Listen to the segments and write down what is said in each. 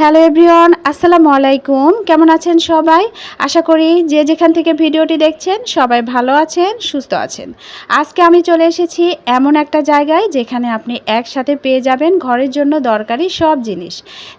Hello everyone, আসসালামু আলাইকুম। কেমন আছেন সবাই? আশা করি যে যেখান থেকে ভিডিওটি দেখছেন, সবাই ভালো আছেন, সুস্থ আছেন। আজকে আমি চলে এসেছি এমন একটা জায়গায় যেখানে আপনি একসাথে পেয়ে যাবেন ঘরের জন্য দরকারি সব জিনিস।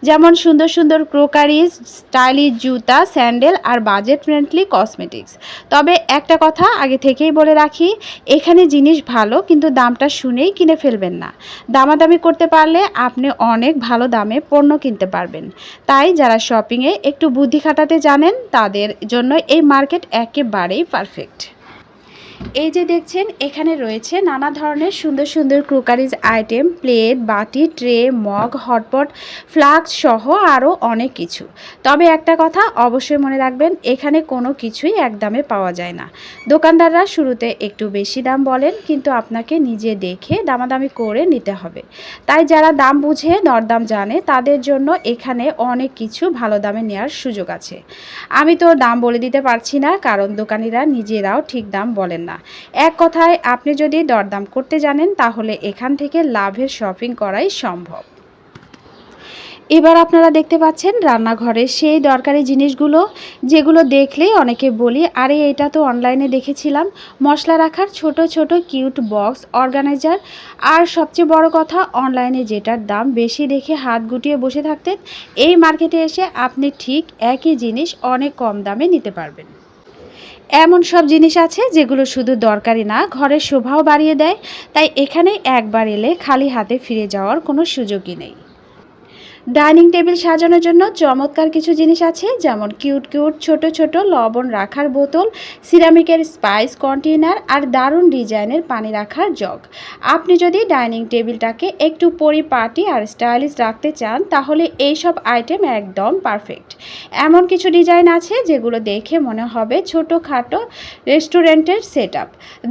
যেমন সুন্দর সুন্দর ক্রোকারিজ স্টাইলিশ জুতা, স্যান্ডেল আর বাজেট ফ্রেন্ডলি কসমেটিক্স। তবে একটা কথা আগে থেকেই বলে রাখি, এখানে জিনিস ভালো, কিন্তু দামটা শুনেই কিনে ফেলবেন না। দামাদামি করতে পারলে আপনি অনেক ভালো দামে পণ্য কিনতে পারবেন। তাই যারা শপিংয়ে একটু বুদ্ধি খাটাতে জানেন তাদের জন্য এই মার্কেট একেবারেই পারফেক্ট এই যে দেখছেন, এখানে রয়েছে নানা ধরনের সুন্দর সুন্দর ক্রোকারিজ আইটেম, প্লেট, বাটি, ট্রে, মগ, হটপট, ফ্লাক্স সহ আরও অনেক কিছু। তবে একটা কথা অবশ্যই মনে রাখবেন, এখানে কোনো কিছুই একদমে পাওয়া যায় না। দোকানদাররা শুরুতে একটু বেশি দাম বলেন, কিন্তু আপনাকে নিজে দেখে দামাদামি করে নিতে হবে। তাই যারা দাম বুঝে দরদাম জানে, তাদের জন্য এখানে অনেক কিছু ভালো দামে নেওয়ার সুযোগ আছে। আমি তো দাম বলে দিতে পারছি না, কারণ দোকানিরা নিজেরাও ঠিক দাম বলেন না। এক কথায়, আপনি যদি দরদাম করতে জানেন, তাহলে এখান থেকে লাভের শপিং করাই সম্ভব। এবার আপনারা দেখতে পাচ্ছেন, রান্নাঘরে সেই দরকারি জিনিসগুলো, যেগুলো দেখলেই অনেকে বলি, আরে, এটা তো অনলাইনে দেখেছিলাম। মশলা রাখার ছোট ছোট কিউট বক্স অর্গানাইজার আর সবচেয়ে বড় কথা অনলাইনে যেটার দাম বেশি দেখে হাত গুটিয়ে বসে থাকতেন, এই মার্কেটে এসে আপনি ঠিক একই জিনিস অনেক কম দামে নিতে পারবেন। এমন সব জিনিস আছে যেগুলো শুধু দরকারি না, ঘরের শোভাও বাড়িয়ে দেয়। তাই এখানে একবার এলে খালি হাতে ফিরে যাওয়ার কোনো সুযোগই নেই। ডাইনিং টেবিল সাজানোর জন্য চমৎকার কিছু জিনিস আছে, যেমন কিউট কিউট ছোট ছোট লবণ রাখার বোতল, সিরামিকের স্পাইস কন্টেনার আর দারুণ ডিজাইনের পানি রাখার জগ। আপনি যদি ডাইনিং টেবিলটাকে একটু পরিপাটি আর স্টাইলিশ রাখতে চান, তাহলে এই সব আইটেম একদম পারফেক্ট। এমন কিছু ডিজাইন আছে যেগুলো দেখে মনে হবে ছোটোখাটো রেস্টুরেন্টের সেট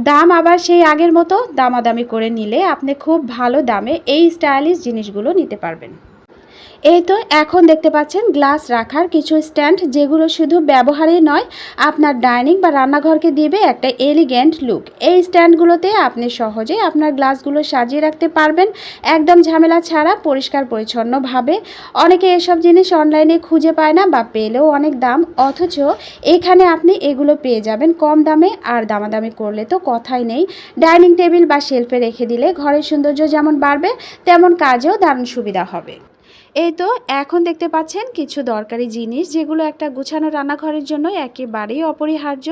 দাম আবার সেই আগের মতো, দামাদামি করে নিলে আপনি খুব ভালো দামে এই স্টাইলিশ জিনিসগুলো নিতে পারবেন। এই তো এখন দেখতে পাচ্ছেন গ্লাস রাখার কিছু স্ট্যান্ড যেগুলো শুধু ব্যবহারই নয়, আপনার ডাইনিং বা রান্নাঘরকে দিবে একটা এলিগেন্ট লুক এই স্ট্যান্ডগুলোতে আপনি সহজে আপনার গ্লাসগুলো সাজিয়ে রাখতে পারবেন, একদম ঝামেলা ছাড়া, পরিষ্কার পরিচ্ছন্নভাবে। অনেকে এসব জিনিস অনলাইনে খুঁজে পায় না বা পেলেও অনেক দাম, অথচ এখানে আপনি এগুলো পেয়ে যাবেন কম দামে, আর দামাদামি করলে তো কথাই নেই। ডাইনিং টেবিল বা শেলফে রেখে দিলে ঘরের সৌন্দর্য যেমন বাড়বে, তেমন কাজেও দারুণ সুবিধা হবে। এই তো, এখন দেখতে পাচ্ছেন কিছু দরকারি জিনিস যেগুলো একটা গুছানো রান্নাঘরের জন্য একেবারেই অপরিহার্য।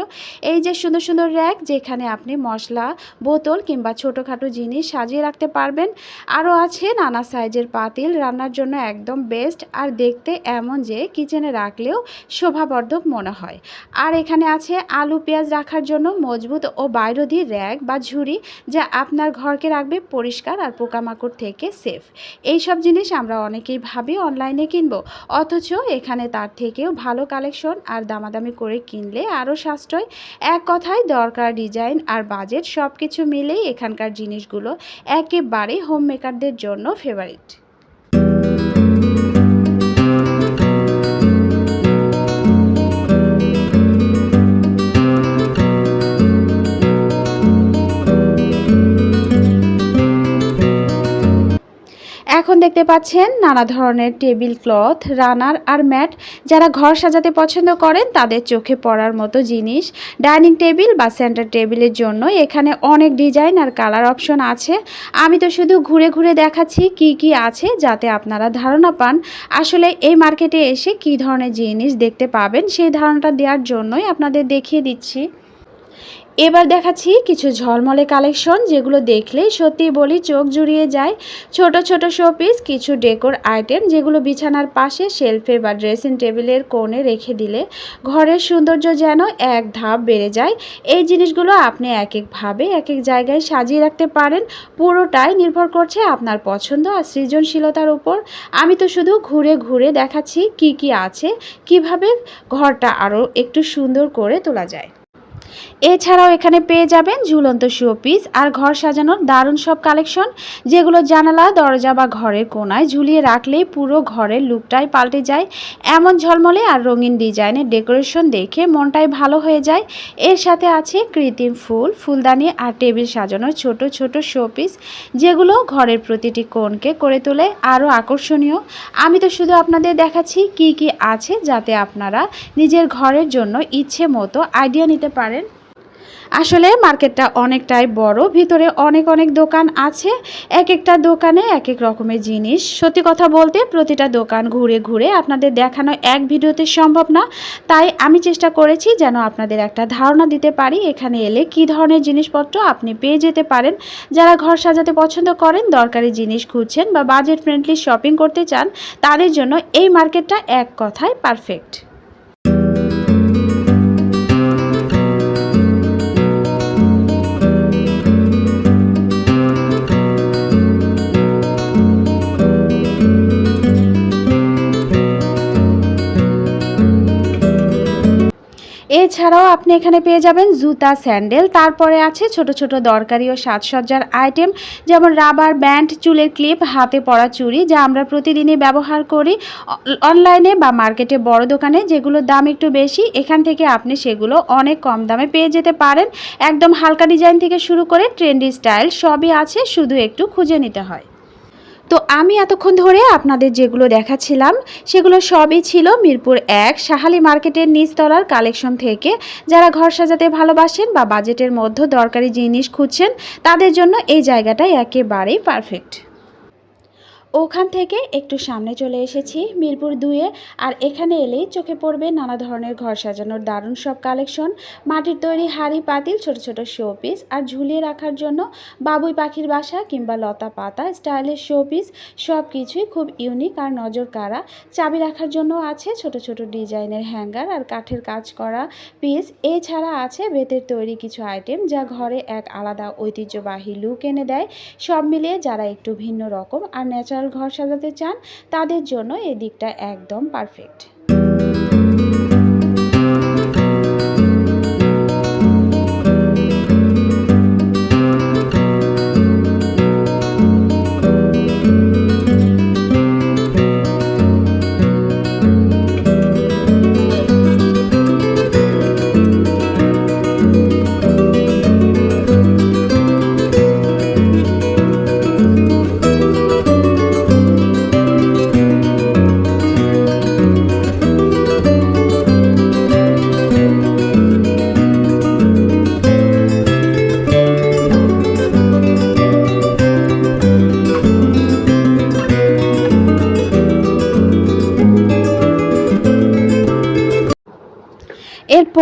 এই যে সুন্দর সুন্দর র্যাক যেখানে আপনি মশলা, বোতল কিংবা ছোটোখাটো জিনিস সাজিয়ে রাখতে পারবেন। আরও আছে নানা সাইজের পাতিল রান্নার জন্য একদম বেস্ট, আর দেখতে এমন যে কিচেনে রাখলেও শোভাবর্ধক মনে হয়। আর এখানে আছে আলু পেঁয়াজ রাখার জন্য মজবুত ও বাইরোধী র্যাক বা ঝুড়ি যা আপনার ঘরকে রাখবে পরিষ্কার আর পোকামাকড় থেকে সেফ। এই সব জিনিস আমরা অনেকেই ভাবি অনলাইনে কিনবো। অথচ এখানে তার থেকেও ভালো কালেকশন আর দামাদামি করে কিনলে আরও সাশ্রয়। এক কথায় দরকার ডিজাইন আর বাজেট সব কিছু মিলেই এখানকার জিনিসগুলো একেবারে হোম মেকারদের জন্য ফেভারিট পাচ্ছেন নানা ধরনের টেবিল ক্লথ, রানার আর ম্যাট। যারা ঘর সাজাতে পছন্দ করেন, তাদের চোখে পড়ার মতো জিনিস। ডাইনিং টেবিল বা সেন্টার টেবিলের জন্য এখানে অনেক ডিজাইন আর কালার অপশন আছে। আমি তো শুধু ঘুরে ঘুরে দেখাচ্ছি কি কি আছে, যাতে আপনারা ধারণা পান আসলে এই মার্কেটে এসে কি ধরনের জিনিস দেখতে পাবেন। সেই ধারণাটা দেওয়ার জন্যই আপনাদের দেখিয়ে দিচ্ছি। এবার দেখাচ্ছি কিছু ঝলমলে কালেকশন যেগুলো দেখলে সত্যি বলি চোখ জুড়িয়ে যায়। ছোট ছোট শোপিস কিছু ডেকোর আইটেম যেগুলো বিছানার পাশে শেলফে বা ড্রেসিং টেবিলের কোণে রেখে দিলে ঘরের সৌন্দর্য যেন এক ধাপ বেড়ে যায়। এই জিনিসগুলো আপনি এক একভাবে এক এক জায়গায় সাজিয়ে রাখতে পারেন। পুরোটাই নির্ভর করছে আপনার পছন্দ আর সৃজনশীলতার উপর। আমি তো শুধু ঘুরে ঘুরে দেখাচ্ছি কি কি আছে, কীভাবে ঘরটা আরও একটু সুন্দর করে তোলা যায়। এছাড়াও এখানে পেয়ে যাবেন ঝুলন্ত শোপিস আর ঘর সাজানোর দারুণ সব কালেকশন যেগুলো জানালা, দরজা বা ঘরের কোনায় ঝুলিয়ে রাখলেই পুরো ঘরের লুকটাই পাল্টে যায়। এমন ঝলমলে আর রঙিন ডিজাইনের ডেকোরেশন দেখে মনটাই ভালো হয়ে যায়। এর সাথে আছে কৃত্রিম ফুল, ফুলদানি আর টেবিল সাজানোর ছোট ছোট শোপিস যেগুলো ঘরের প্রতিটি কোণকে করে তোলে আরও আকর্ষণীয়। আমি তো শুধু আপনাদের দেখাচ্ছি কি কি আছে যাতে আপনারা নিজের ঘরের জন্য ইচ্ছে মতো আইডিয়া নিতে পারেন। আসলে মার্কেটটা অনেকটাই বড়, ভিতরে অনেক অনেক দোকান আছে এক একটা দোকানে এক এক রকমের জিনিস। সত্যি কথা বলতে প্রতিটা দোকান ঘুরে ঘুরে আপনাদের দেখানো এক ভিডিওতে সম্ভব না, তাই আমি চেষ্টা করেছি যেন আপনাদের একটা ধারণা দিতে পারি, এখানে এলে কি ধরনের জিনিসপত্র আপনি পেয়ে যেতে পারেন। যারা ঘর সাজাতে পছন্দ করেন, দরকারি জিনিস খুঁজছেন বা বাজেট ফ্রেন্ডলি শপিং করতে চান, তাদের জন্য এই মার্কেটটা এক কথায় পারফেক্ট এছাড়াও আপনি এখানে পেয়ে যাবেন জুতা, স্যান্ডেল, তারপরে আছে ছোট ছোট দরকারি ও সাজসজ্জার আইটেম, যেমন রাবার ব্যান্ড, চুলের ক্লিপ, হাতে পরা চুড়ি, যা আমরা প্রতিদিনই ব্যবহার করি অনলাইনে বা মার্কেটে বড় দোকানে, যেগুলোর দাম একটু বেশি। এখান থেকে আপনি সেগুলো অনেক কম দামে পেয়ে যেতে পারেন। একদম হালকা ডিজাইন থেকে শুরু করে ট্রেন্ডি স্টাইল সবই আছে, শুধু একটু খুঁজে নিতে হয়। তো আমি এতক্ষণ ধরে আপনাদের যেগুলো দেখাচ্ছিলাম, সেগুলো সবই ছিল মিরপুর এক সাহালি মার্কেটের নিচতলার কালেকশন থেকে। যারা ঘর সাজাতে ভালোবাসেন বা বাজেটের মধ্যে দরকারি জিনিস খুঁজছেন, তাদের জন্য এই জায়গাটাই একেবারেই পারফেক্ট ওখান থেকে একটু সামনে চলে এসেছি মিরপুর দুয়ে আর এখানে এলেই চোখে পড়বে নানা ধরনের ঘর সাজানোর দারুণ সব কালেকশন, মাটির তৈরি হাড়ি পাতিল, ছোট ছোট শোপিস আর ঝুলিয়ে রাখার জন্য বাবুই পাখির বাসা কিংবা লতা পাতা স্টাইলের শোপিস সব কিছুই খুব ইউনিক আর নজর কাড়া চাবি রাখার জন্য আছে ছোট ছোট ডিজাইনের হ্যাঙ্গার আর কাঠের কাজ করা পিস এছাড়া আছে বেতের তৈরি কিছু আইটেম যা ঘরে এক আলাদা ঐতিহ্যবাহী লুক এনে দেয়। সব মিলিয়ে যারা একটু ভিন্ন রকম আর ন্যাচারাল ঘর সাজাতে চান তাদের জন্য এই দিকটা একদম পারফেক্ট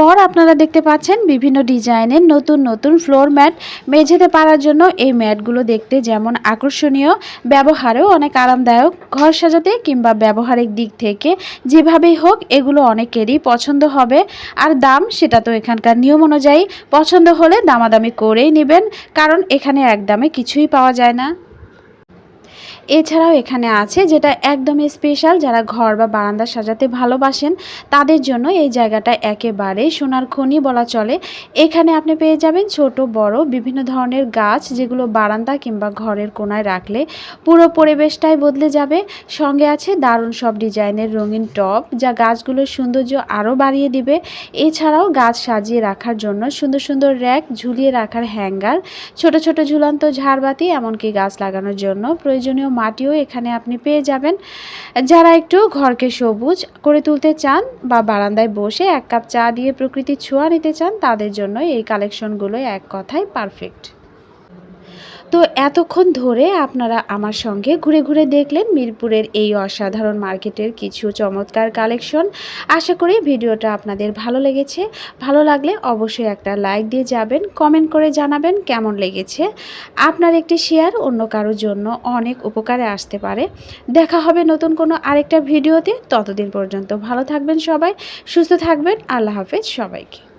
এরপর আপনারা দেখতে পাচ্ছেন বিভিন্ন ডিজাইনের নতুন নতুন ফ্লোর ম্যাট মেঝেতে পারার জন্য এই ম্যাটগুলো দেখতে যেমন আকর্ষণীয়, ব্যবহারেও অনেক আরামদায়ক। ঘর সাজাতে কিংবা ব্যবহারিক দিক থেকে যেভাবেই হোক এগুলো অনেকেরই পছন্দ হবে। আর দাম সেটা তো এখানকার নিয়ম অনুযায়ী পছন্দ হলে দামাদামি করেই নেবেন, কারণ এখানে এক দামে কিছুই পাওয়া যায় না। এছাড়াও এখানে আছে যেটা একদমই স্পেশাল যারা ঘর বা বারান্দা সাজাতে ভালোবাসেন, তাদের জন্য এই জায়গাটা একেবারে সোনার খনি বলা চলে। এখানে আপনি পেয়ে যাবেন ছোট, বড় বিভিন্ন ধরনের গাছ যেগুলো বারান্দা কিংবা ঘরের কোনায় রাখলে পুরো পরিবেশটাই বদলে যাবে। সঙ্গে আছে দারুণ সব ডিজাইনের রঙিন টপ যা গাছগুলোর সৌন্দর্য আরও বাড়িয়ে দিবে। এছাড়াও গাছ সাজিয়ে রাখার জন্য সুন্দর সুন্দর র্যাক ঝুলিয়ে রাখার হ্যাঙ্গার, ছোট ছোট ঝুলন্ত ঝাড়বাতি এমনকি গাছ লাগানোর জন্য প্রয়োজনীয় মাটিও এখানে আপনি পেয়ে যাবেন। যারা একটু ঘরকে সবুজ করে তুলতে চান বা বারান্দায় বসে এক কাপ চা দিয়ে প্রকৃতির ছোঁয়া নিতে চান, তাদের জন্য এই কালেকশনগুলো এক কথায় পারফেক্ট তো এতক্ষণ ধরে আপনারা আমার সঙ্গে ঘুরে ঘুরে দেখলেন মিরপুরের এই অসাধারণ মার্কেটের কিছু চমৎকার কালেকশন। আশা করি ভিডিওটা আপনাদের ভালো লেগেছে। ভালো লাগলে অবশ্যই একটা লাইক দিয়ে যাবেন, কমেন্ট করে জানাবেন কেমন লেগেছে। আপনার একটি শেয়ার অন্য কারোর জন্য অনেক উপকারে আসতে পারে। দেখা হবে নতুন কোনো আরেকটা ভিডিওতে। ততদিন পর্যন্ত ভালো থাকবেন সবাই, সুস্থ থাকবেন। আল্লাহ হাফেজ সবাইকে।